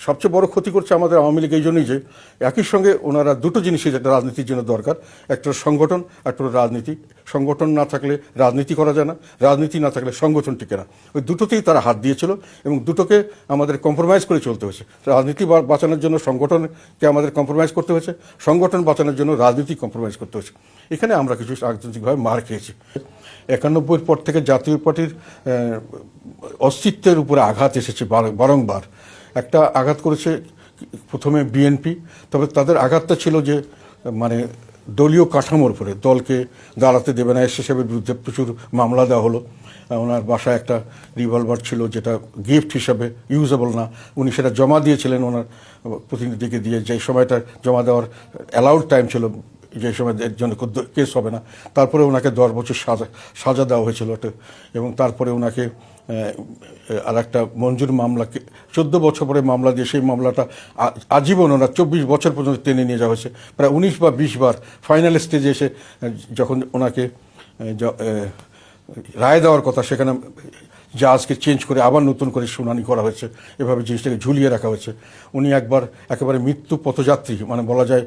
সবচেয়ে বড় ক্ষতি করছে আমাদের আওয়ামী লীগ এই জন্যই যে একই সঙ্গে ওনারা দুটো জিনিসই যেটা রাজনীতির জন্য দরকার। একটা সংগঠন একটা রাজনীতি। সংগঠন না থাকলে রাজনীতি করা যায় না, রাজনীতি না থাকলে সংগঠন টিকে না। ওই দুটোতেই তারা হাত দিয়েছিল এবং দুটোকে আমাদের কম্প্রোমাইজ করে চলতে হয়েছে। রাজনীতি বাঁচানোর জন্য সংগঠনকে আমাদের কম্প্রোমাইজ করতে হয়েছে, সংগঠন বাঁচানোর জন্য রাজনীতি কম্প্রোমাইজ করতে হয়েছে। এখানে আমরা কিছু রাজনৈতিকভাবে মার খেয়েছি। একানব্বইয়ের পর থেকে জাতীয় পার্টির অস্তিত্বের উপরে আঘাত এসেছে বার- বারংবার। একটা আঘাত করেছে প্রথমে বিএনপি তবে তাদের আঘাতটা ছিল যে মানে দলীয় কাঠামোর উপরে, দলকে দাঁড়াতে দেবে না। এসে সাহেবের বিরুদ্ধে প্রচুর মামলা দেওয়া হলো। ওনার বাসায় একটা রিভলভার ছিল যেটা গিফট হিসাবে ইউজেবল না। উনি সেটা জমা দিয়েছিলেন ওনার প্রতিনিধিকে দিয়ে। যে সময়টা জমা দেওয়ার অ্যালাউড টাইম ছিল, যে সময় এর জন্য কেস হবে না। তারপরে ওনাকে দশ বছর সাজা সাজা দেওয়া হয়েছিল। এবং তারপরে ওনাকে আর একটা মঞ্জুর মামলাকে, চোদ্দ বছর পরে মামলা দিয়ে সেই মামলাটা আজীবন ওনার চব্বিশ বছর পর্যন্ত টেনে নিয়ে যাওয়া হয়েছে। প্রায় উনিশ বা বিশ বার ফাইনাল স্টেজে এসে যখন ওনাকে রায় দেওয়ার কথা সেখানে জাজকে চেঞ্জ করে আবার নতুন করে শুনানি করা হয়েছে। এভাবে জিনিসটাকে ঝুলিয়ে রাখা হয়েছে। উনি একবার একেবারে মৃত্যু পথযাত্রী মানে বলা যায়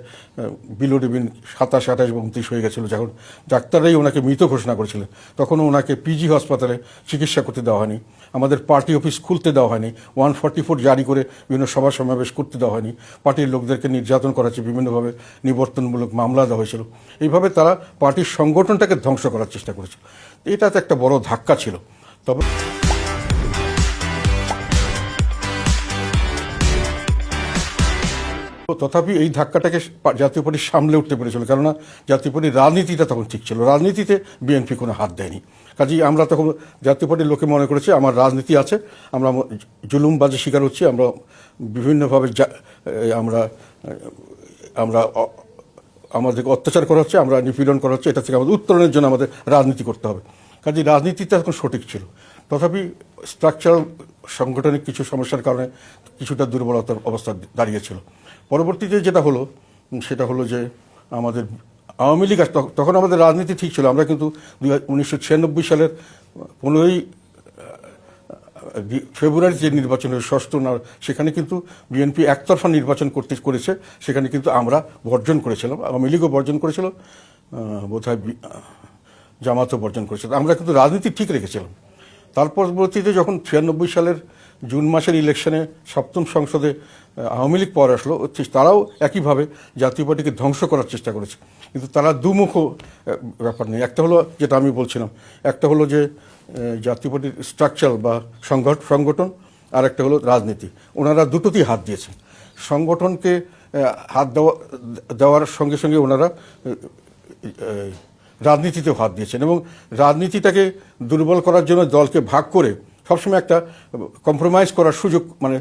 বিলোডিবিন সাতাশ, আঠাশ এবং উনত্রিশ হয়ে গেছিল। যখন ডাক্তাররাই ওনাকে মৃত ঘোষণা করেছিলেন, তখনও ওনাকে পিজি হাসপাতালে চিকিৎসা করতে দেওয়া হয়নি। আমাদের পার্টি অফিস খুলতে দেওয়া হয়নি। ওয়ান ফর্টি ফোর জারি করে বিভিন্ন সভা সমাবেশ করতে দেওয়া হয়নি। পার্টির লোকদেরকে নির্যাতন করা হয়েছে, বিভিন্নভাবে নিবর্তনমূলক মামলা দেওয়া হয়েছিল। এইভাবে তারা পার্টির সংগঠনটাকে ধ্বংস করার চেষ্টা করেছে। এটা তো একটা বড় ধাক্কা ছিল। তবে তথাপি এই ধাক্কাটাকে জাতীয় পার্টি সামলে উঠতে পেরেছিল, কেননা জাতীয় পার্টির রাজনীতিটা তখন ঠিক ছিল। রাজনীতিতে বিএনপি কোনো হাত দেয়নি। কাজেই আমরা তখন জাতীয় পার্টির লোকে মনে করেছে, আমার রাজনীতি আছে, আমরা জুলুমবাজি শিকার হচ্ছি, আমরা বিভিন্নভাবে আমরা আমরা আমাদেরকে অত্যাচার করা হচ্ছে, আমরা নিপীড়ন করা হচ্ছে, এটা থেকে আমাদের উত্তরণের জন্য আমাদের রাজনীতি করতে হবে। কাজে রাজনীতিটা এখন সঠিক ছিল। তথাপি স্ট্রাকচারাল সাংগঠনিক কিছু সমস্যার কারণে কিছুটা দুর্বলতার অবস্থা দাঁড়িয়েছিল পরবর্তীতে যেটা হলো সেটা হলো যে আমাদের আওয়ামী লীগ তখন আমাদের রাজনীতি ঠিক ছিল। আমরা কিন্তু উনিশশো ছিয়ানব্বই সালের পনেরোই ফেব্রুয়ারি যে নির্বাচন হয়েছে, ষষ্ঠ না, সেখানে কিন্তু বিএনপি একতরফা নির্বাচন করতে, করেছে। সেখানে কিন্তু আমরা বর্জন করেছিলাম, আওয়ামী লীগও বর্জন করেছিল। বোধ হয় জামাতও বর্জন করেছিল। আমরা কিন্তু রাজনীতি ঠিক রেখেছিলাম। তার পরবর্তীতে যখন ছিয়ানব্বই সালের জুন মাসের ইলেকশনে সপ্তম সংসদে আওয়ামী লীগ পরে আসলো তারাও একইভাবে জাতীয় পার্টিকে ধ্বংস করার চেষ্টা করেছে। কিন্তু তারা দুমুখ ব্যাপার নেই। একটা হলো যেটা আমি বলছিলাম, একটা হলো যে জাতীয় পার্টির স্ট্রাকচার বা সংগঠ- সংগঠন, আর একটা হলো রাজনীতি। ওনারা দুটোতেই হাত দিয়েছেন। সংগঠনকে হাত দেওয়া দেওয়ার সঙ্গে সঙ্গে ওনারা রাজনীতিতেও হাত দিয়েছেন এবং রাজনীতিটাকে দুর্বল করার জন্য দলকে ভাগ করে সবসময় একটা কম্প্রোমাইজ করার সুযোগ মানে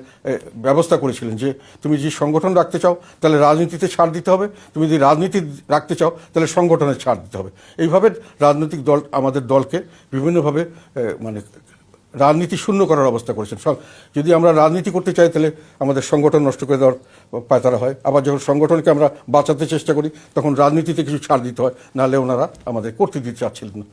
ব্যবস্থা করেছিলেন যে তুমি যদি সংগঠন রাখতে চাও, তাহলে রাজনীতিতে ছাড় দিতে হবে। তুমি যদি রাজনীতি রাখতে চাও, তাহলে সংগঠনে ছাড় দিতে হবে। এইভাবে রাজনৈতিক দল, আমাদের দলকে বিভিন্নভাবে মানে রাজনীতি শূন্য করার অবস্থা করেছেন। সব যদি আমরা রাজনীতি করতে চাই, তাহলে আমাদের সংগঠন নষ্ট করে দেওয়ার পায়তারা হয়। আবার যখন সংগঠনকে আমরা বাঁচাতে চেষ্টা করি, তখন রাজনীতিতে কিছু ছাড় দিতে হয়, নাহলে ওনারা আমাদের করতে দিতে চাচ্ছিলেন না।